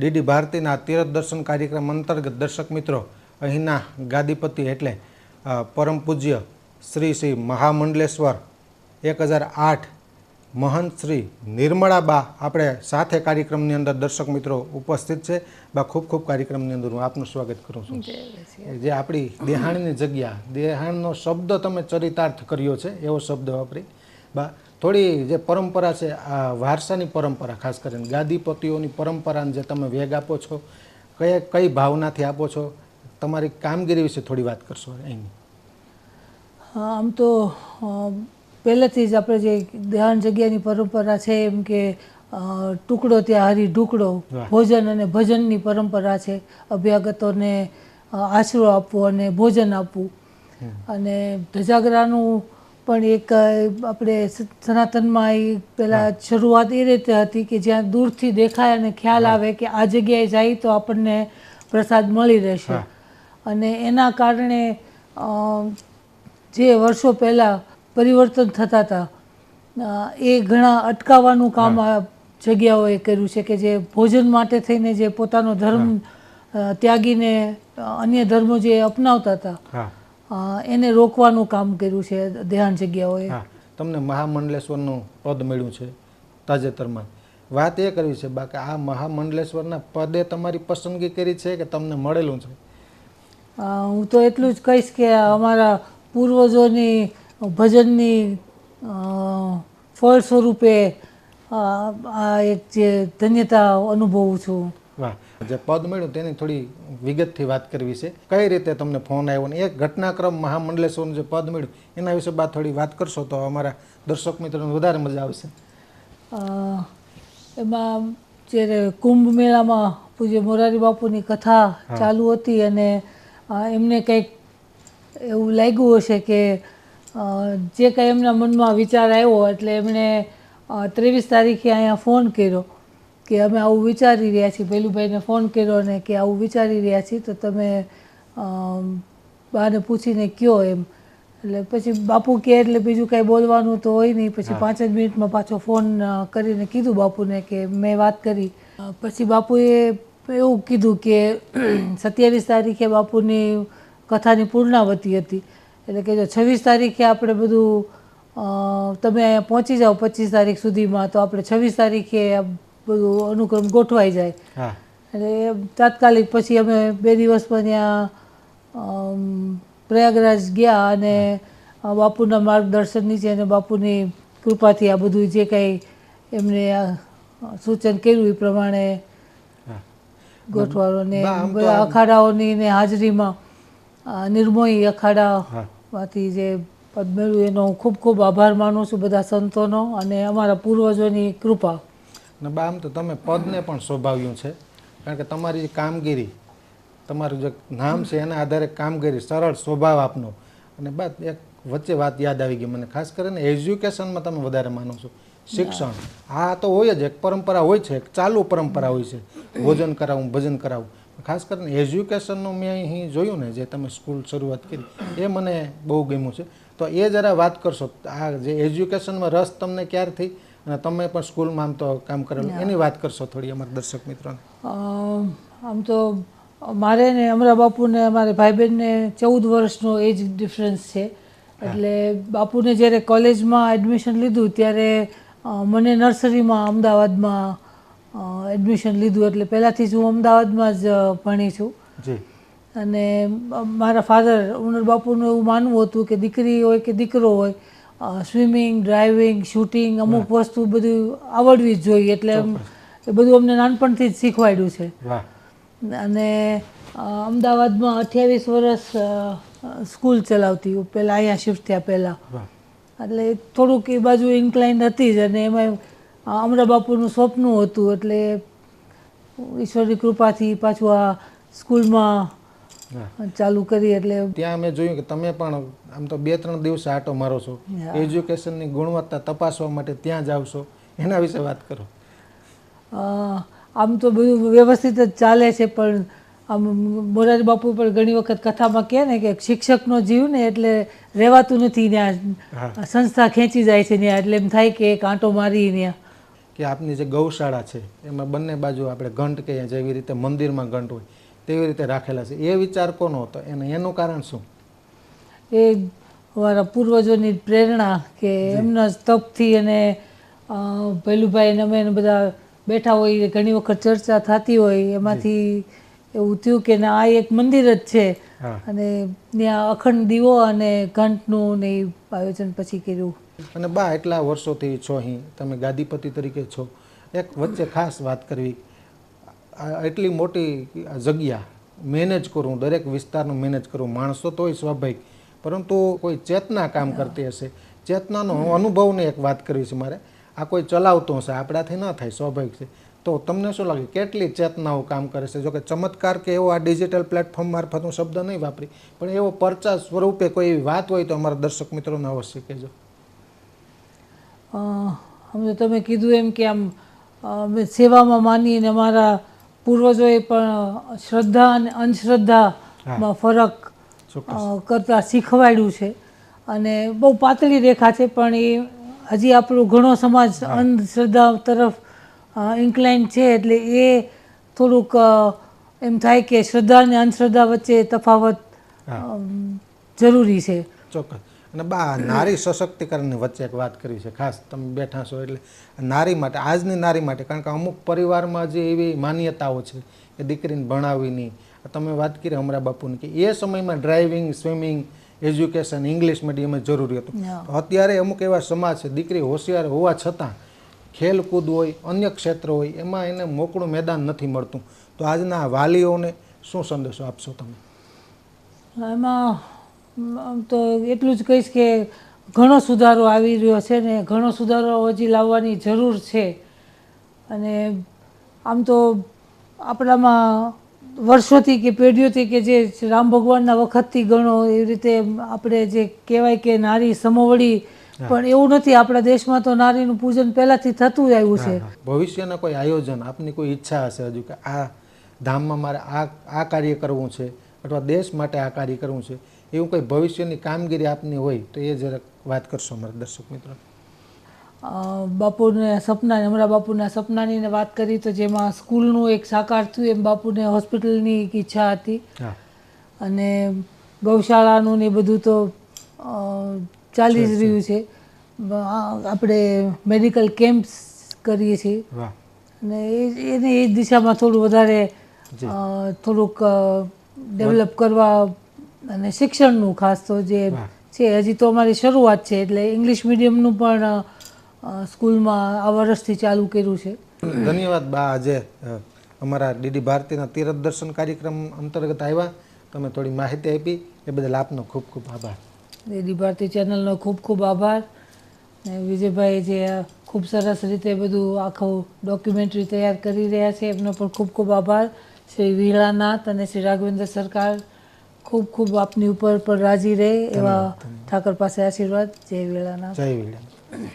DD ભારતીના તીરથ દર્શન કાર્યક્રમ અંતર્ગત દર્શક મિત્રો અહીંના ગાદીપતિ એટલે પરમ પૂજ્ય શ્રી શ્રી મહામંડલેશ્વર એક હજાર આઠ મહંત શ્રી નિર્મળાબા આપણે સાથે કાર્યક્રમની અંદર દર્શક મિત્રો ઉપસ્થિત છે. બા ખૂબ ખૂબ કાર્યક્રમની અંદર હું આપનું સ્વાગત કરું છું. જે આપણી દેહાણની જગ્યા દેહાણનો શબ્દ તમે ચરિતાર્થ કર્યો છે એવો શબ્દ વાપરી. બા થોડી જે પરંપરા છે આ વારસાની પરંપરા ખાસ કરીને ગાદીપતિઓની પરંપરાને જે તમે વેગ આપો છો કઈ કઈ ભાવનાથી આપો છો તમારી કામગીરી વિશે થોડી વાત કરશો એની. આમ તો પહેલેથી જ આપણે જે ધ્યાન જગ્યાની પરંપરા છે એમ કે ટુકડો ત્યાં હરી ઢુકડો ભોજન અને ભજનની પરંપરા છે અભ્યાગતોને આશરો આપવો અને ભોજન આપવું. અને ધજાગરાનું પણ એક આપણે સનાતનમાં એ પહેલાં શરૂઆત એ રીતે હતી કે જ્યાં દૂરથી દેખાય અને ખ્યાલ આવે કે આ જગ્યાએ જાય તો આપણને પ્રસાદ મળી રહેશે. અને એના કારણે જે વર્ષો પહેલાં પરિવર્તન થતા હતા એ ઘણા અટકાવવાનું કામ આ જગ્યાઓએ કર્યું છે કે જે ભોજન માટે થઈને જે પોતાનો ધર્મ ત્યાગીને અન્ય ધર્મો જે અપનાવતા હતા. એને રોકવાનું કામ કર્યું છે ધ્યાન જગ્યાઓએ. હા તમને મહામંડલેશ્વરનું પદ મળ્યું છે તાજેતરમાં. વાત એ કરવી છે બાકી આ મહામંડલેશ્વરના પદે તમારી પસંદગી કરી છે કે તમને મળેલું છે? હું તો એટલું જ કહીશ કે અમારા પૂર્વજોની ભજનની ફળ સ્વરૂપે આ એક જે ધન્યતા અનુભવું છું. વાહ. જે પદ મળ્યું તેની થોડી વિગતથી વાત કરવી છે. કઈ રીતે તમને ફોન આવ્યો ને એક ઘટનાક્રમ મહામંડલેશ્વરનું જે પદ મળ્યું એના વિશે બાદ થોડી વાત કરશો તો અમારા દર્શક મિત્રોને વધારે મજા આવશે. એમાં જ્યારે કુંભ મેળામાં પૂજ્ય મોરારી બાપુની કથા ચાલુ હતી અને એમને કંઈક એવું લાગ્યું હશે કે જે કંઈ એમના મનમાં વિચાર આવ્યો એટલે એમણે ત્રેવીસ તારીખે અહીંયા ફોન કર્યો. કે અમે આવું વિચારી રહ્યા છીએ. ભૈલુભાઈને ફોન કર્યો ને કે આવું વિચારી રહ્યા છીએ તો તમે બાને પૂછીને કયો એમ. એટલે પછી બાપુ કહે એટલે બીજું કાંઈ બોલવાનું તો હોય નહીં. પછી પાંચ જ મિનિટમાં પાછો ફોન કરીને કીધું બાપુને કે મેં વાત કરી. પછી બાપુએ એવું કીધું કે સત્યાવીસ તારીખે બાપુની કથાની પૂર્ણાવતી હતી. એટલે કે જો છવ્વીસ તારીખે આપણે બધું તમે અહીંયા પહોંચી જાઓ પચીસ તારીખ સુધીમાં તો આપણે છવ્વીસ તારીખે બધું અનુક્રમ ગોઠવાઈ જાય. એટલે તાત્કાલિક પછી અમે બે દિવસમાં ત્યાં પ્રયાગરાજ ગયા અને બાપુના માર્ગદર્શન નીચે અને બાપુની કૃપાથી આ બધું જે કંઈ એમને સૂચન કર્યું એ પ્રમાણે હા. ગોઠવાડો ને બધા અખાડાઓની ને હાજરીમાં નિર્મોહી. અખાડામાંથી જે પદ મેળવ્યું એનો હું ખૂબ ખૂબ આભાર માનું છું બધા સંતોનો અને અમારા પૂર્વજોની કૃપા. ને બા આમ તો તમે પદને પણ શોભાવ્યું છે. કારણ કે તમારી જે કામગીરી, તમારું જે નામ છે એના આધારે કામગીરી, સરળ સ્વભાવ આપનો. અને બાદ એક વચ્ચે વાત યાદ આવી ગઈ મને. ખાસ કરીને એજ્યુકેશનમાં તમે વધારે માનો છો. શિક્ષણ, આ તો હોય જ, એક પરંપરા હોય છે, એક ચાલુ પરંપરા હોય છે. ભોજન કરાવવું ભજન કરાવવું ખાસ કરીને એજ્યુકેશનનું મેં અહીં જોયું ને, જે તમે સ્કૂલ શરૂઆત કરી, એ મને બહુ ગમ્યું છે. તો એ જરા વાત કરશો, આ જે એજ્યુકેશનમાં રસ તમને ક્યારથી અને તમે પણ સ્કૂલમાં આમ તો કામ કરેલું. એની વાત કરશો થોડી અમારા દર્શક મિત્રોને. આમ તો મારે ને અમરા બાપુને અમારે ભાઈ બહેનને ચૌદ વર્ષનો એજ ડિફરન્સ છે. એટલે બાપુને જ્યારે કોલેજમાં એડમિશન લીધું ત્યારે મને નર્સરીમાં અમદાવાદમાં એડમિશન લીધું. એટલે પહેલાંથી જ હું અમદાવાદમાં જ ભણી છું. અને મારા ફાધર ઉનર બાપુનું એવું માનવું હતું કે દીકરી હોય કે દીકરો હોય સ્વિમિંગ ડ્રાઇવિંગ શૂટિંગ અમુક વસ્તુ બધું આવડવી જ જોઈએ એટલે એ બધું અમને નાનપણથી જ શીખવાડ્યું છે. અને અમદાવાદમાં અઠ્યાવીસ વર્ષ સ્કૂલ ચલાવતી હું પહેલાં અહીંયા શિફ્ટ થયા પહેલાં. એટલે થોડુંક એ બાજુ ઇન્ક્લાઇન હતી જ અને એમાં અમરા બાપુનું સ્વપ્ન હતું એટલે ઈશ્વરની કૃપાથી પાછું આ સ્કૂલમાં ચાલુ કરી એટલે ત્યાં અમે જોયું કે તમે પણ આમ તો બે ત્રણ દિવસ આટો મારો છો. એજ્યુકેશનની ગુણવત્તા તપાસવા માટે ત્યાં જ આવશો એના વિશે વાત કરો. આમ તો બધું વ્યવસ્થિત જ ચાલે છે પણ આમ મોરારી બાપુ પણ ઘણી વખત કથામાં કહે ને કે શિક્ષકનો જીવ ને એટલે રહેવાતું નથી ત્યાં. સંસ્થા ખેંચી જાય છે ત્યાં એટલે એમ થાય કે એક આંટો મારી ત્યાં. કે આપની જે ગૌશાળા છે એમાં બંને બાજુ આપણે ઘંટ કહીએ જેવી રીતે મંદિરમાં ઘંટ હોય. તેવી રીતે રાખેલા છે. એ વિચાર કોનો હતો? એને એનું કારણ શું? એ અમારા પૂર્વજોની પ્રેરણા કે એમના તપથી અને ભૈલુભાઈ ને અમે બધા બેઠા હોય ઘણી વખત ચર્ચા થતી હોય એમાંથી એવું થયું કે ના આ એક મંદિર જ છે. અને ત્યાં અખંડ દીવો અને ઘંટનું ને આયોજન પછી કર્યું. અને બા એટલા વર્ષોથી છો અહીં. તમે ગાદીપતિ તરીકે છો. એક વચ્ચે ખાસ વાત કરવી. એટલી મોટી જગ્યા મેનેજ કરવું દરેક વિસ્તારનું મેનેજ કરવું માણસો તો સ્વાભાવિક. પરંતુ કોઈ ચેતના કામ કરતી હશે. ચેતનાનો અનુભવની એક વાત કરવી છે મારે. આ કોઈ ચલાવતો હશે, આપણાથી ન થાય, સ્વાભાવિક છે. તો તમને શું લાગે, કેટલી ચેતનાઓ કામ કરે છે? જોકે ચમત્કાર કે એવો આ ડિજિટલ પ્લેટફોર્મ મારફત હું શબ્દ નહીં વાપરી, પણ એવો પરચા સ્વરૂપે કોઈ એવી વાત હોય તો અમારા દર્શક મિત્રોને અવશ્ય કહેજો. સમજો તમે કીધું એમ કે આમ સેવામાં માની અને અમારા પૂર્વજોએ પણ શ્રદ્ધા અને અંધશ્રદ્ધામાં ફરક કરતાં શીખવાડ્યું છે. અને બહુ પાતળી રેખા છે પણ એ હજી આપણો ઘણો સમાજ અંધશ્રદ્ધા તરફ ઇન્કલાઇન છે એટલે એ થોડુંક એમ થાય કે શ્રદ્ધા અને અંધશ્રદ્ધા વચ્ચે તફાવત જરૂરી છે. ચોક્કસ. અને બા નારી સશક્તિકરણની વચ્ચે એક વાત કરી છે. ખાસ તમે બેઠા છો એટલે નારી માટે આજની નારી માટે કારણ કે અમુક પરિવારમાં જે એવી માન્યતાઓ છે કે દીકરીને ભણાવી નહીં. તમે વાત કરી અમરા બાપુની કે એ સમયમાં driving swimming education English medium જરૂરી હતું. અત્યારે અમુક એવા સમાજ છે દીકરી હોશિયાર હોવા છતાં ખેલકૂદ હોય અન્ય ક્ષેત્ર હોય એમાં એને મોકળું મેદાન નથી મળતું. તો આજના વાલીઓને શું સંદેશો આપશો તમે? એમાં તો એટલું જ કહીશ કે ઘણો સુધારો આવી રહ્યો છે ને ઘણો સુધારો હજી લાવવાની જરૂર છે. અને આમ તો આપણામાં વર્ષોથી કે પેઢીઓથી કે જે રામ ભગવાનના વખતથી ગણો એવી રીતે આપણે જે કહેવાય કે નારી સમોવડી પણ એવું નથી આપણા દેશમાં તો નારીનું પૂજન પહેલાંથી થતું જ આવ્યું છે. ભવિષ્યના કોઈ આયોજન આપની કોઈ ઈચ્છા હશે હજુ કે આ ધામમાં મારે આ આ કાર્ય કરવું છે અથવા દેશ માટે આ કાર્ય કરવું છે? એવું કોઈ ભવિષ્યની કામગીરી આપની હોય તો એ જરાક વાત કરશો અમારા દર્શક મિત્રો. બાપુને સપના હમણાં બાપુના સપનાની વાત કરી તો જેમાં સ્કૂલનું એક સાકાર થયું એમ બાપુને હોસ્પિટલની એક ઈચ્છા હતી. અને ગૌશાળાનું ને બધું તો ચાલી જ રહ્યું છે. આપણે મેડિકલ કેમ્પ્સ કરીએ છીએ. અને એ એને એ દિશામાં થોડું વધારે થોડુંક ડેવલપ કરવા અને શિક્ષણનું ખાસ તો જે છે હજી તો અમારી શરૂઆત છે એટલે ઇંગ્લિશ મીડિયમનું પણ સ્કૂલમાં આ વર્ષથી ચાલુ કર્યું છે. ધન્યવાદ બા આજે અમારા ડીડી ભારતીના તીરથ દર્શન કાર્યક્રમ અંતર્ગત આવ્યા. તમે થોડી માહિતી આપી એ બદલ આપનો ખૂબ ખૂબ આભાર. ડીડી ભારતી ચેનલનો ખૂબ ખૂબ આભાર. ને વિજયભાઈ જે ખૂબ સરસ રીતે બધું આખું ડોક્યુમેન્ટરી તૈયાર કરી રહ્યા છે એમનો પણ ખૂબ ખૂબ આભાર. શ્રી વિહળાનાથ અને શ્રી રાઘવેન્દ્ર સરકાર ખૂબ ખૂબ આપની ઉપર પણ રાજી રહે એવા ઠાકર પાસે આશીર્વાદ. જય વેળાના જય વિડીયા